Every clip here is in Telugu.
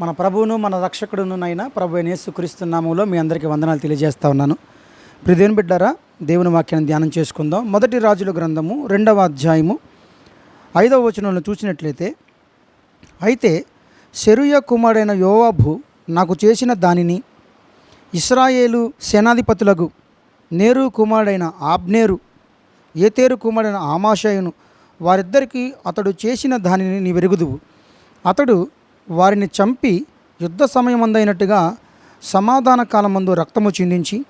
మన ప్రభువును మన రక్షకుడునునైనా ప్రభు అయిన యేసుక్రీస్తు నామంలో మీ అందరికీ వందనాలు తెలియజేస్తా ఉన్నాను. ప్రిదేవుని బిడ్డారా దేవుని వాక్యాన్ని ధ్యానం చేసుకుందాం. మొదటి రాజుల గ్రంథము రెండవ అధ్యాయము ఐదవ వచనంలో చూసినట్లయితే అయితే శరుయ కుమారుడైన యోవాబు నాకు చేసిన దానిని ఇస్రాయేలు సేనాధిపతులకు నేరు కుమారుడైన ఆబ్నేరు ఏతేరు కుమారుడైన ఆమాషయును వారిద్దరికీ అతడు చేసిన దానిని నీ వెరుగుదువు అతడు వారిని చంపి యుద్ధ సమయమందైనట్టుగా సమాధాన కాలమందు రక్తము చిందించి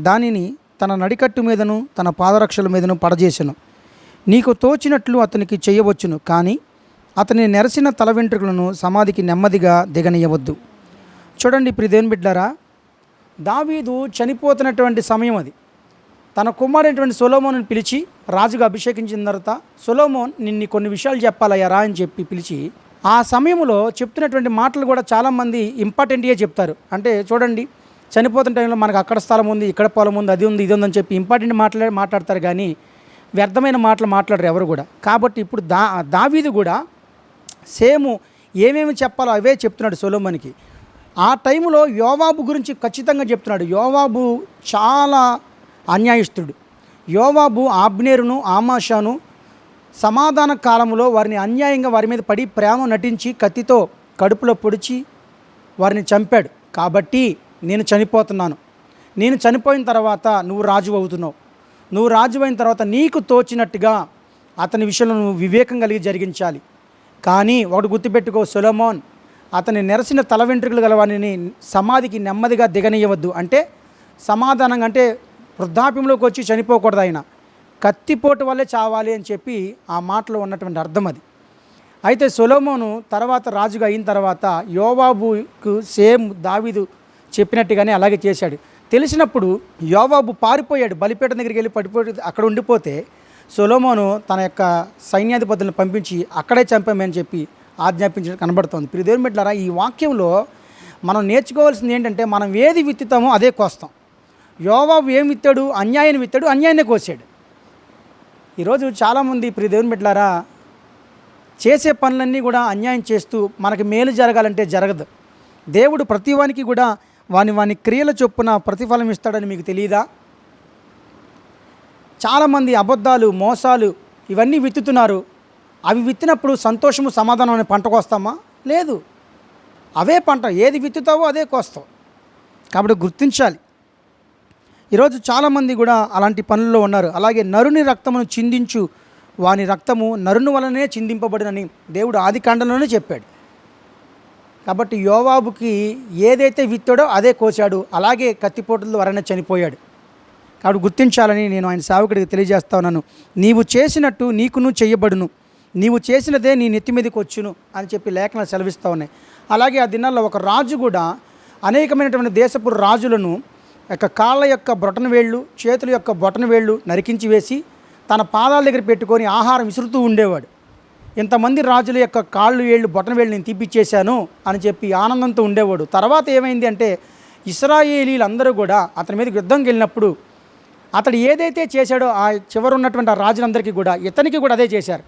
దానిని తన నడికట్టు మీదను తన పాదరక్షల మీదను పడజేసెను. నీకు తోచినట్లు అతనికి చేయవచ్చును కానీ అతని నెరసిన తల వెంట్రుకలను సమాధికి నెమ్మదిగా దిగనీయవద్దు. చూడండి ఇప్పుడు దేవుని బిడ్డారా దావీదు చనిపోతున్నటువంటి సమయం అది. తన కుమారైనటువంటి సొలోమోను పిలిచి రాజుగా అభిషేకించిన తర్వాత సొలోమోన్ నిన్ను కొన్ని విషయాలు చెప్పాలయ్యారా అని చెప్పి పిలిచి ఆ సమయంలో చెప్తున్నటువంటి మాటలు కూడా చాలామంది ఇంపార్టెంట్గా చెప్తారు. అంటే చూడండి చనిపోతున్న టైంలో మనకు అక్కడ స్థలం ఉంది ఇక్కడ పొలం ఉంది అది ఉంది ఇది ఉందని చెప్పి ఇంపార్టెంట్ మాట్లాడి మాట్లాడతారు కానీ వ్యర్థమైన మాటలు మాట్లాడరు ఎవరు కూడా. కాబట్టి ఇప్పుడు దా దావీది కూడా సేము ఏమేమి చెప్పాలో అవే చెప్తున్నాడు సొలోమన్కి. ఆ టైంలో యోవాబు గురించి ఖచ్చితంగా చెప్తున్నాడు. యోవాబు చాలా అన్యాయస్తుడు. యోవాబు ఆబ్నేరును ఆమాషాను సమాధాన కాలంలో వారిని అన్యాయంగా వారి మీద పడి ప్రేమ నటించి కత్తితో కడుపులో పొడిచి వారిని చంపాడు. కాబట్టి నేను చనిపోతున్నాను. నేను చనిపోయిన తర్వాత నువ్వు రాజు అవుతున్నావు. నువ్వు రాజు అయిన తర్వాత నీకు తోచినట్టుగా అతని విషయంలో నువ్వు వివేకం కలిగి జరిగించాలి. కానీ ఒకటి గుర్తుపెట్టుకో సొలమోన్ అతని నెరసిన తల వెంట్రుకలు గలవాడిని సమాధికి నెమ్మదిగా దిగనీయవద్దు అంటే సమాధానంగా అంటే వృద్ధాప్యంలోకి వచ్చి చనిపోకూడదు ఆయన. కత్తిపోటు వల్లే చావాలి అని చెప్పి ఆ మాటలో ఉన్నటువంటి అర్థం అది. అయితే సొలోమోను తర్వాత రాజుగా అయిన తర్వాత యోవాబుకు సేమ్ దావీదు చెప్పినట్టుగానే అలాగే చేశాడు. తెలిసినప్పుడు యోవాబు పారిపోయాడు బలిపేట దగ్గరికి వెళ్ళి పడిపోయి అక్కడ ఉండిపోతే సొలోమోను తన యొక్క సైన్యాధిపతులను పంపించి అక్కడే చంపామని చెప్పి ఆజ్ఞాపించడం కనబడుతోంది. ప్రియ దేవుని ఈ వాక్యంలో మనం నేర్చుకోవాల్సింది ఏంటంటే మనం ఏది విత్తుతామో అదే కోస్తాం. యోవాబు ఏం విత్తాడు? అన్యాయాన్ని విత్తాడు అన్యాయాన్ని కోసాడు. ఈరోజు చాలామంది ప్రియ దేవుని బిడ్డలారా చేసే పనులన్నీ కూడా అన్యాయం చేస్తూ మనకి మేలు జరగాలంటే జరగదు. దేవుడు ప్రతివానికి కూడా వాని వాని క్రియల చొప్పున ప్రతిఫలం ఇస్తాడని మీకు తెలియదా? చాలామంది అబద్ధాలు మోసాలు ఇవన్నీ విత్తుతున్నారు. అవి విత్తినప్పుడు సంతోషము సమాధానం అనే పంట కోస్తామా లేదు. అవే పంట ఏది విత్తుతావో అదే కోస్తావు. కాబట్టి గుర్తించాలి. ఈరోజు చాలామంది కూడా అలాంటి పనుల్లో ఉన్నారు. అలాగే నరుని రక్తమును చిందించు. వాని రక్తము నరుని వలనే చిందింపబడినని దేవుడు ఆది కాండంలోనే చెప్పాడు. కాబట్టి యోవాబుకి ఏదైతే విత్తాడో అదే కోశాడు. అలాగే కత్తిపోటుల ద్వారానే చనిపోయాడు. కాబట్టి గుర్తించాలని నేను ఆయన సేవకుడికి తెలియజేస్తా ఉన్నాను. నీవు చేసినట్టు నీకును చెయ్యబడును నీవు చేసినదే నీ నెత్తి మీదకి వచ్చును అని చెప్పి లేఖనాలు సెలవిస్తూ ఉన్నాయి. అలాగే ఆ దినాల్లో ఒక రాజు కూడా అనేకమైనటువంటి దేశపు రాజులను యొక్క కాళ్ళ యొక్క బొటన వేళ్ళు చేతుల యొక్క బొటన వేళ్ళు నరికించి వేసి తన పాదాల దగ్గర పెట్టుకొని ఆహారం విసురుతూ ఉండేవాడు. ఇంతమంది రాజుల యొక్క కాళ్ళు వేళ్ళు బొటన వేళ్ళు నేను తీపిచ్చేశాను అని చెప్పి ఆనందంతో ఉండేవాడు. తర్వాత ఏమైంది అంటే ఇస్రాయేలీలందరూ కూడా అతని మీద యుద్ధంకి వెళ్ళినప్పుడు అతడు ఏదైతే చేశాడో ఆ చివరు ఉన్నటువంటి ఆ రాజులందరికీ కూడా ఇతనికి కూడా అదే చేశారు.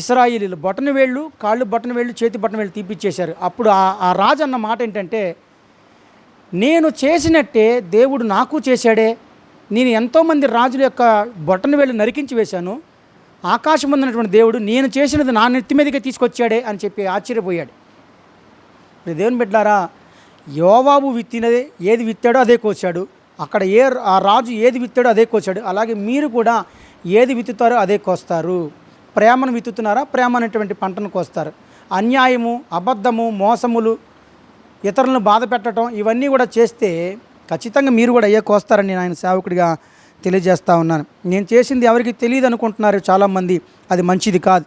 ఇస్రాయిలీలు బొటన వేళ్ళు కాళ్ళు బొటన వేళ్ళు చేతి బొటన వేళ్ళు తీపిచ్చేశారు. అప్పుడు ఆ రాజు అన్న మాట ఏంటంటే నేను చేసినట్టే దేవుడు నాకు చేశాడే. నేను ఎంతోమంది రాజుల యొక్క బొట్టను వెళ్ళి నరికించి వేశాను. ఆకాశం ఉన్నటువంటి దేవుడు నేను చేసినది నా నెత్తి మీదకే తీసుకొచ్చాడే అని చెప్పి ఆశ్చర్యపోయాడు. దేవుని బిడ్డారా యోవాబు విత్తినదే ఏది విత్తాడో అదే కోసాడు అక్కడ ఏ ఆ రాజు ఏది విత్తాడో అదే కోసాడు అలాగే మీరు కూడా ఏది విత్తుతారో అదే కోస్తారు. ప్రేమను విత్తుతున్నారా? ప్రేమ అనేటువంటి పంటను కోస్తారు. అన్యాయము అబద్ధము మోసములు ఇతరులను బాధ పెట్టడం ఇవన్నీ కూడా చేస్తే ఖచ్చితంగా మీరు కూడా అయ్యే కోస్తారని నేను ఆయన సేవకుడిగా తెలియజేస్తా ఉన్నాను. నేను చేసింది ఎవరికి తెలియదు అనుకుంటున్నారు చాలామంది. అది మంచిది కాదు.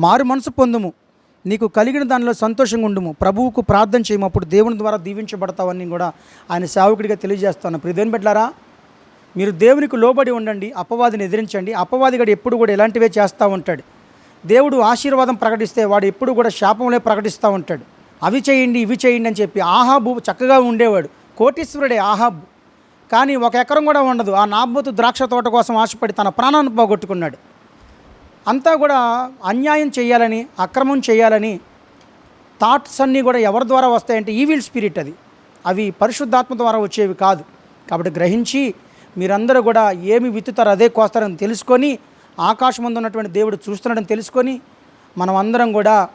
మారు మనసు పొందుము. నీకు కలిగిన దానిలో సంతోషంగా ఉండుము. ప్రభువుకు ప్రార్థన చేయము. అప్పుడు దేవుని ద్వారా దీవించబడతావని కూడా ఆయన సేవకుడిగా తెలియజేస్తాను ప్రియ దేవుని మీరు దేవునికి లోబడి ఉండండి అపవాదిని ఎదిరించండి. అపవాదిగాడు ఎప్పుడు కూడా ఇలాంటివే చేస్తూ ఉంటాడు. దేవుడు ఆశీర్వాదం ప్రకటిస్తే వాడు ఎప్పుడు కూడా శాపంలే ప్రకటిస్తూ ఉంటాడు. అవి చేయండి ఇవి చేయండి అని చెప్పి ఆహాబు చక్కగా ఉండేవాడు. కోటీశ్వరుడే ఆహాబు. కానీ ఒక ఎకరం కూడా ఉండదు. ఆ నాబోతు ద్రాక్ష తోట కోసం ఆశపడి తన ప్రాణాన్ని పోగొట్టుకున్నాడు. అంతా కూడా అన్యాయం చేయాలని అక్రమం చేయాలని థాట్స్ అన్నీ కూడా ఎవరి ద్వారా వస్తాయంటే ఈవిల్ స్పిరిట్ అది. అవి పరిశుద్ధాత్మ ద్వారా వచ్చేవి కాదు. కాబట్టి గ్రహించి మీరందరూ కూడా ఏమి విత్తుతారో అదే కోస్తారని తెలుసుకొని ఆకాశం ముందు ఉన్నటువంటి దేవుడు చూస్తున్నాడని తెలుసుకొని మనం అందరం కూడా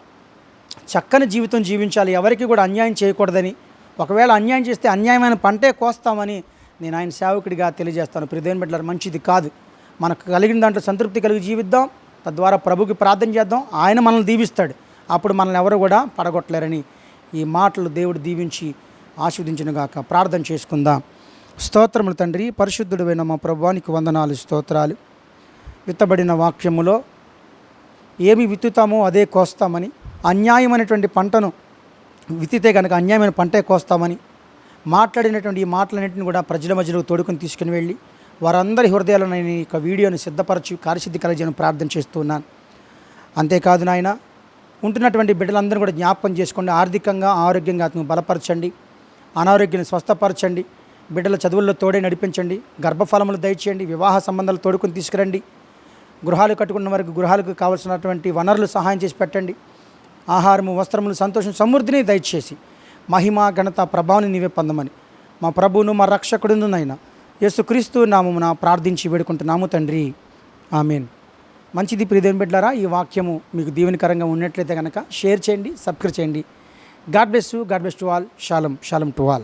చక్కని జీవితం జీవించాలి. ఎవరికి కూడా అన్యాయం చేయకూడదని. ఒకవేళ అన్యాయం చేస్తే అన్యాయమైన పంటే కోస్తామని నేను ఆయన సేవకుడిగా తెలియజేస్తాను. ప్రిదేన్ బిడ్డలారా మంచిది కాదు. మనకు కలిగిన దాంట్లో సంతృప్తి కలిగి జీవిద్దాం. తద్వారా ప్రభుకి ప్రార్థన చేద్దాం. ఆయన మనల్ని దీవిస్తాడు. అప్పుడు మనల్ని ఎవరు కూడా పడగొట్టలేరని ఈ మాటలు దేవుడు దీవించి ఆస్వాదించినగాక ప్రార్థన చేసుకుందాం. స్తోత్రములు తండ్రి పరిశుద్ధుడైన మా ప్రభువానికి వందనాలు స్తోత్రాలు. విత్తబడిన వాక్యములో ఏమి విత్తుతామో అదే కోస్తామని అన్యాయమైనటువంటి పంటను విత్తితే కనుక అన్యాయమైన పంటే కోస్తామని మాట్లాడినటువంటి ఈ మాటలన్నింటిని కూడా ప్రజల మధ్యలో తోడుకొని తీసుకుని వెళ్ళి వారందరి హృదయాలను నేను ఈ యొక్క వీడియోని సిద్ధపరచి కార్యసిద్ధి కలగజేయని ప్రార్థన చేస్తున్నాను అంతేకాదు నాయన ఉంటున్నటువంటి బిడ్డలందరూ కూడా జ్ఞాపకం చేసుకోండి. ఆర్థికంగా ఆరోగ్యంగా అతను బలపరచండి. అనారోగ్యాన్ని స్వస్థపరచండి. బిడ్డల చదువుల్లో తోడే నడిపించండి. గర్భఫలములు దయచేయండి. వివాహ సంబంధాలు తోడుకొని తీసుకురండి. గృహాలు కట్టుకున్న వారికి గృహాలకు కావలసినటువంటి వనరులు సహాయం చేసి పెట్టండి. ఆహారము వస్త్రములు సంతోషం సమృద్ధిని దయచేసి. మహిమ ఘనత ప్రభావాన్ని నీవే పొందమని. మా ప్రభువును మా రక్షకుడును నైనా యేసుక్రీస్తు నామమున ప్రార్థించి వేడుకుంటున్నాము తండ్రి. ఆమెన్. మంచిది ప్రియదేవి బిడ్డారా ఈ వాక్యము మీకు దీవెనకరంగా ఉన్నట్లయితే కనుక షేర్ చేయండి సబ్స్క్రైబ్ చేయండి. God bless you God bless to all. Shalom shalom to all.